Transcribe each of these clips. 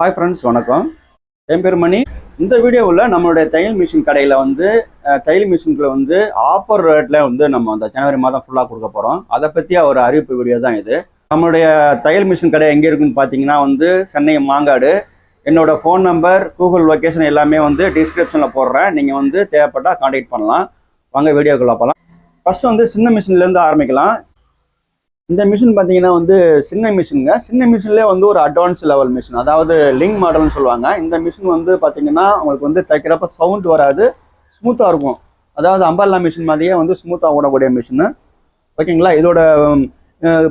Hi friends வணக்கம். என் பேர் மணி. இந்த வீடியோவில் நம்மளுடைய தையல் மிஷின் கடையில் வந்து தையல் மிஷின்களை வந்து ஆஃபர் ரேட்டில் வந்து நம்ம அந்த ஜனவரி மாதம் ஃபுல்லாக கொடுக்க போகிறோம் அதை பற்றிய ஒரு அறிவிப்பு வீடியோ தான் இது. நம்மளுடைய தையல் மிஷின் கடை எங்கே இருக்குன்னு பார்த்தீங்கன்னா வந்து சென்னை மாங்காடு. என்னோட ஃபோன் நம்பர் கூகுள் லொக்கேஷன் எல்லாமே வந்து டிஸ்கிரிப்ஷனில் போடுறேன். நீங்கள் வந்து தேவைப்பட்டால் காண்டாக்ட் பண்ணலாம். வாங்க வீடியோக்குள்ளே போகலாம் ஃபஸ்ட்டு வந்து சின்ன மிஷின்லேருந்து ஆரம்பிக்கலாம். இந்த மிஷின் பார்த்தீங்கன்னா வந்து சின்ன மிஷினுங்க சின்ன மிஷின்லேயே வந்து ஒரு அட்வான்ஸ் லெவல் மிஷின் அதாவது லிங்க் மாடல்னு சொல்லுவாங்க. இந்த மிஷின் வந்து பார்த்தீங்கன்னா உங்களுக்கு வந்து தைக்கிறப்ப சவுண்ட் வராது ஸ்மூத்தாக இருக்கும். அதாவது அம்பர்லா மிஷின் மாதிரியே வந்து ஸ்மூத்தாக ஓடக்கூடிய மிஷின் ஓகேங்களா இதோட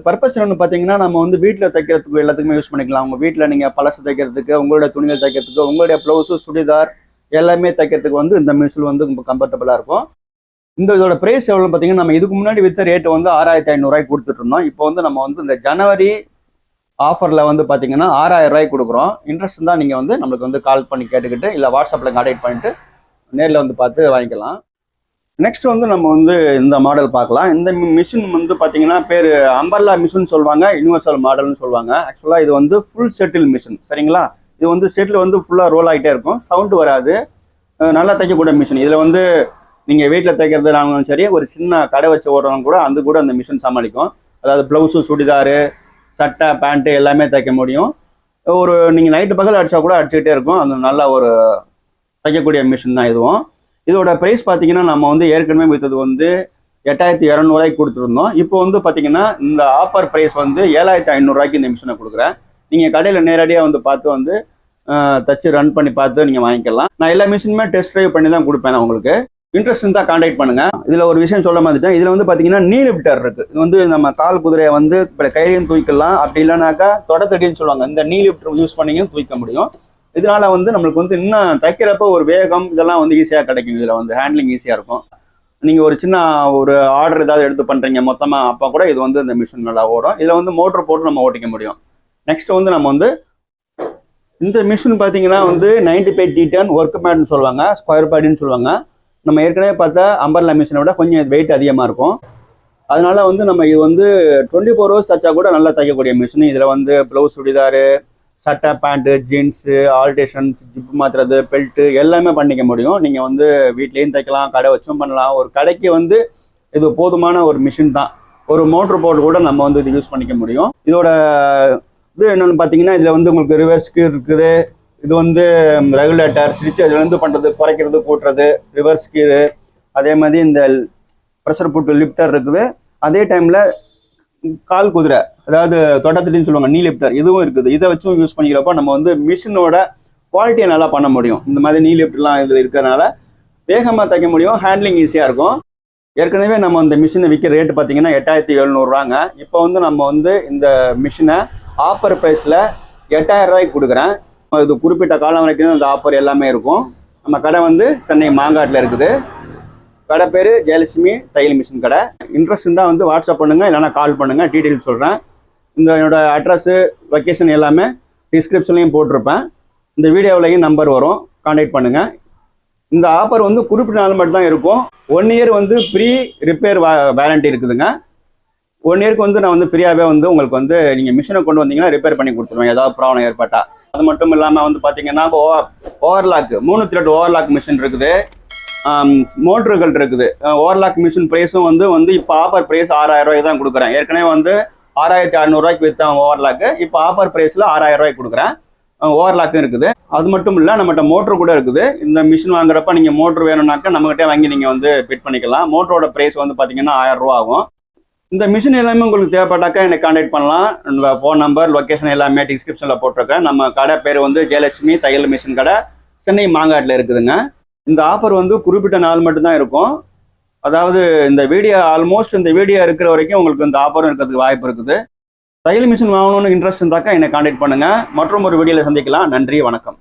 பர்பஸ் ஒன்று பார்த்தீங்கன்னா நம்ம வந்து வீட்டில் தைக்கிறதுக்கு எல்லாத்துக்குமே யூஸ் பண்ணிக்கலாம். உங்கள் வீட்டில் நீங்கள் பழசு தைக்கிறதுக்கு உங்களுடைய துணிகள் தைக்கிறதுக்கு உங்களுடைய ப்ளவுஸு சுடிதார் எல்லாமே தைக்கிறதுக்கு வந்து இந்த மிஷின் வந்து ரொம்ப கம்ஃபர்டபுளாக இருக்கும். இந்த இதோட பிரைஸ் எவ்வளோ பார்த்தீங்கன்னா நம்ம இதுக்கு முன்னாடி வித்த ரேட் வந்து ஆறாயிரத்தி ஐநூறுரூவாய்க்கு கொடுத்துட்டு இருந்தோம் இப்போ வந்து நம்ம வந்து இந்த ஜனவரி ஆஃபரில் வந்து பார்த்தீங்கன்னா ஆறாயிரம் ரூபாய்க்கு கொடுக்குறோம். இன்ட்ரெஸ்ட் தான் நீங்கள் வந்து நம்மளுக்கு வந்து கால் பண்ணி கேட்டுக்கிட்டு இல்லை வாட்ஸ்அப்பில் கான்டாக்ட் பண்ணிட்டு நேரில் வந்து பார்த்து வாங்கிக்கலாம். நெக்ஸ்ட் வந்து நம்ம வந்து இந்த மாடல் பார்க்கலாம். இந்த மிஷின் வந்து பார்த்தீங்கன்னா பேர் அம்பர்லா மிஷின் சொல்லுவாங்க யூனிவர்சல் மாடல்னு சொல்லுவாங்க. ஆக்சுவலாக இது வந்து ஃபுல் செட்டில் மிஷின் சரிங்களா? இது வந்து செட்டில் வந்து ஃபுல்லாக ரோல் ஆகிட்டே இருக்கும். சவுண்டு வராது. நல்லா தைக்கக்கூடிய மிஷின் இதில் வந்து நீங்கள் வீட்டில் தைக்கிறதுனாலும் சரி ஒரு சின்ன கடை வச்சு ஓடுறவங்க கூட அந்த கூட அந்த மிஷின் சமாளிக்கும். அதாவது ப்ளவுஸு சுடிதாரு சட்டை பேண்ட்டு எல்லாமே தைக்க முடியும். ஒரு நீங்கள் நைட்டு பகல் அடித்தா கூட அடிச்சுக்கிட்டே இருக்கும். அது நல்ல ஒரு தைக்கக்கூடிய மிஷின் தான் இதுவும். இதோட ப்ரைஸ் பார்த்தீங்கன்னா நம்ம வந்து ஏற்கனவே விற்றது வந்து எட்டாயிரத்தி இரநூறுவாய்க்கு கொடுத்துருந்தோம். இப்போ வந்து பார்த்தீங்கன்னா இந்த ஆஃபர் ப்ரைஸ் வந்து ஏழாயிரத்தி ஐநூறுரூவாய்க்கு இந்த மிஷினை கொடுக்குறேன். நீங்கள் கடையில் நேரடியாக வந்து பார்த்து வந்து தச்சு ரன் பண்ணி பார்த்து நீங்கள் வாங்கிக்கலாம். நான் எல்லா மிஷினுமே டெஸ்ட் ட்ரைவ் பண்ணி தான் கொடுப்பேன் நான் உங்களுக்கு. இன்ட்ரெஸ்ட் இருந்தால் காண்டாக்ட் பண்ணுங்க. இதில் ஒரு விஷயம் சொல்ல மாதிரிட்டேன் இதில் வந்து பார்த்தீங்கன்னா நீ லிப்டர் இருக்கு. இது வந்து நம்ம கால் குதிரையை வந்து இப்போ கையிலையும் தூக்கலாம் அப்படி இல்லைனாக்கா தொடத்தடின்னு சொல்லுவாங்க. இந்த நீ லிப்டர் யூஸ் பண்ணியும் தூக்க முடியும். இதனால வந்து நம்மளுக்கு வந்து இன்னும் தைக்கிறப்ப ஒரு வேகம் இதெல்லாம் வந்து ஈஸியாக கிடைக்கும். இதில் வந்து ஹேண்ட்லிங் ஈஸியாக இருக்கும். நீங்கள் ஒரு சின்ன ஒரு ஆர்டர் ஏதாவது எடுத்து பண்ணுறீங்க மொத்தமாக அப்போ கூட இது வந்து இந்த மிஷின் நல்லா ஓடும். இதில் வந்து மோட்டர் போட்டு நம்ம ஓட்டிக்க முடியும். நெக்ஸ்ட் வந்து நம்ம வந்து இந்த மிஷின் பார்த்தீங்கன்னா வந்து ninety five T ten work பேட்னு சொல்லுவாங்க. ஸ்கொயர் பேடுன்னு சொல்லுவாங்க. நம்ம ஏற்கனவே பார்த்தா அம்பர்லா மிஷினை விட கொஞ்சம் வெயிட் அதிகமாக இருக்கும். அதனால் வந்து நம்ம இது வந்து டுவெண்ட்டி ஃபோர் ஹவர்ஸ் தைச்சா கூட நல்லா தைக்கக்கூடிய மிஷின் இதில் வந்து ப்ளவுஸ் சுடிதாரு சட்டை பேண்ட்டு ஜீன்ஸு ஆல்டேஷன் ஜிப்பு மாத்துறது பெல்ட்டு எல்லாமே பண்ணிக்க முடியும். நீங்கள் வந்து வீட்லேயும் தைக்கலாம் கடை வச்சும் பண்ணலாம். ஒரு கடைக்கு வந்து இது போதுமான ஒரு மிஷின் தான். ஒரு மோட்ரு போட்டு கூட நம்ம வந்து இது யூஸ் பண்ணிக்க முடியும். இதோட இது என்னென்னு பார்த்தீங்கன்னா இதில் வந்து உங்களுக்கு ரிவர்ஸ்க்கு இருக்குது. இது வந்து ரெகுலேட்டர் ஸ்விட்ச் அதுலேருந்து வந்து பண்ணுறது குறைக்கிறது கூட்டுறது ரிவர்ஸ் கீரு அதே மாதிரி இந்த ப்ரெஷர் போட்டு லிஃப்டர் இருக்குது. அதே டைமில் கால் குதிரை அதாவது தொடத்தடின்னு சொல்லுவாங்க நீ லிஃப்டர் இதுவும் இருக்குது. இதை வச்சும் யூஸ் பண்ணிக்கிறப்போ நம்ம வந்து மிஷினோட குவாலிட்டியை நல்லா பண்ண முடியும். இந்த மாதிரி நீ லிஃப்ட்லாம் இதில் இருக்கிறனால வேகமாக தைக்க முடியும் ஹேண்ட்லிங் ஈஸியாக இருக்கும். ஏற்கனவே நம்ம இந்த மிஷினை விற்கிற ரேட்டு பார்த்தீங்கன்னா எட்டாயிரத்தி எழுநூறுவாங்க. இப்போ வந்து நம்ம வந்து இந்த மிஷினை ஆஃபர் ப்ரைஸில் எட்டாயிரம் ரூபாய்க்கு கொடுக்குறேன். இது குறிப்பிட்ட காலம் வரைக்கும் இந்த ஆஃபர் எல்லாமே இருக்கும். நம்ம கடை வந்து சென்னை மாங்காட்டில் இருக்குது. கடை பேர் ஜெயலட்சுமி தையல் மிஷின் கடை. இன்ட்ரெஸ்ட் இருந்தால் வந்து வாட்ஸ்அப் பண்ணுங்கள் இல்லைனா கால் பண்ணுங்கள் டீட்டெயில் சொல்கிறேன் இந்த என்னோடய அட்ரஸு லொக்கேஷன் எல்லாமே டிஸ்கிரிப்ஷன்லையும் போட்டிருப்பேன். இந்த வீடியோவிலையும் நம்பர் வரும் கான்டாக்ட் பண்ணுங்கள் இந்த ஆஃபர் வந்து குறிப்பிட்ட நாள் மட்டும் தான் இருக்கும். ஒன் இயர் வந்து ஃப்ரீ ரிப்பேர் வேரண்டி இருக்குதுங்க. ஒன் இயருக்கு வந்து நான் வந்து ஃப்ரீயாகவே வந்து உங்களுக்கு வந்து நீங்கள் மிஷினை கொண்டு வந்தீங்கன்னா ரிப்பேர் பண்ணி கொடுத்துருவேன். ஏதாவது ப்ராப்ளம் ஏற்பட்டால் அது மட்டும் இல்லாமல் வந்து பார்த்தீங்கன்னா ஓவர் ஓவர்லாக் மூணு த்ரெட் ஓவர்லாக் மிஷின் இருக்குது. மோட்டர்கள் இருக்குது. ஓவர்லாக் மிஷின் ப்ரைஸும் வந்து வந்து இப்போ ஆஃபர் ப்ரைஸ் ஆறாயிரம் ரூபாய்க்கு தான் கொடுக்குறேன். ஏற்கனவே வந்து ஆறாயிரத்தி அறநூறுவாய்க்கு விற்றேன் ஓவர்லாக்கு இப்போ ஆஃபர் ப்ரைஸில் ஆறாயிரம் ரூபாய்க்கு கொடுக்குறேன். ஓவர்லாக்கும் இருக்குது. அது மட்டும் இல்லை நம்மகிட்ட மோட்டர் கூட இருக்குது. இந்த மிஷின் வாங்குறப்ப நீங்கள் மோட்டர் வேணும்னாக்கா நம்மகிட்டே வாங்கி நீங்கள் வந்து ஃபிட் பண்ணிக்கலாம். மோட்டரோட ப்ரைஸ் வந்து பார்த்தீங்கன்னா ஆயிரம் ரூபா ஆகும். இந்த மிஷின் எல்லாமே உங்களுக்கு தேவைப்பட்டாக்கா என்னை காண்டாக்ட் பண்ணலாம். ஃபோன் நம்பர் லொக்கேஷன் எல்லாமே டிஸ்கிரிப்ஷனில் போட்டிருக்கேன். நம்ம கடை பேர் வந்து ஜெயலட்சுமி தையல் மிஷின் கடை. சென்னை மாங்காட்டில் இருக்குதுங்க. இந்த ஆஃபர் வந்து குறிப்பிட்ட நாள் மட்டும்தான் இருக்கும். அதாவது இந்த வீடியோ ஆல்மோஸ்ட் இந்த வீடியோ இருக்கிற வரைக்கும் உங்களுக்கு இந்த ஆஃபரும் இருக்கிறதுக்கு வாய்ப்பு இருக்குது. தையல் மிஷின் வாங்கணும்னு இன்ட்ரெஸ்ட் இருந்தாக்கா என்னை காண்டாக்ட் பண்ணுங்கள் மற்றும் ஒரு வீடியோவில் சந்திக்கலாம். நன்றி வணக்கம்.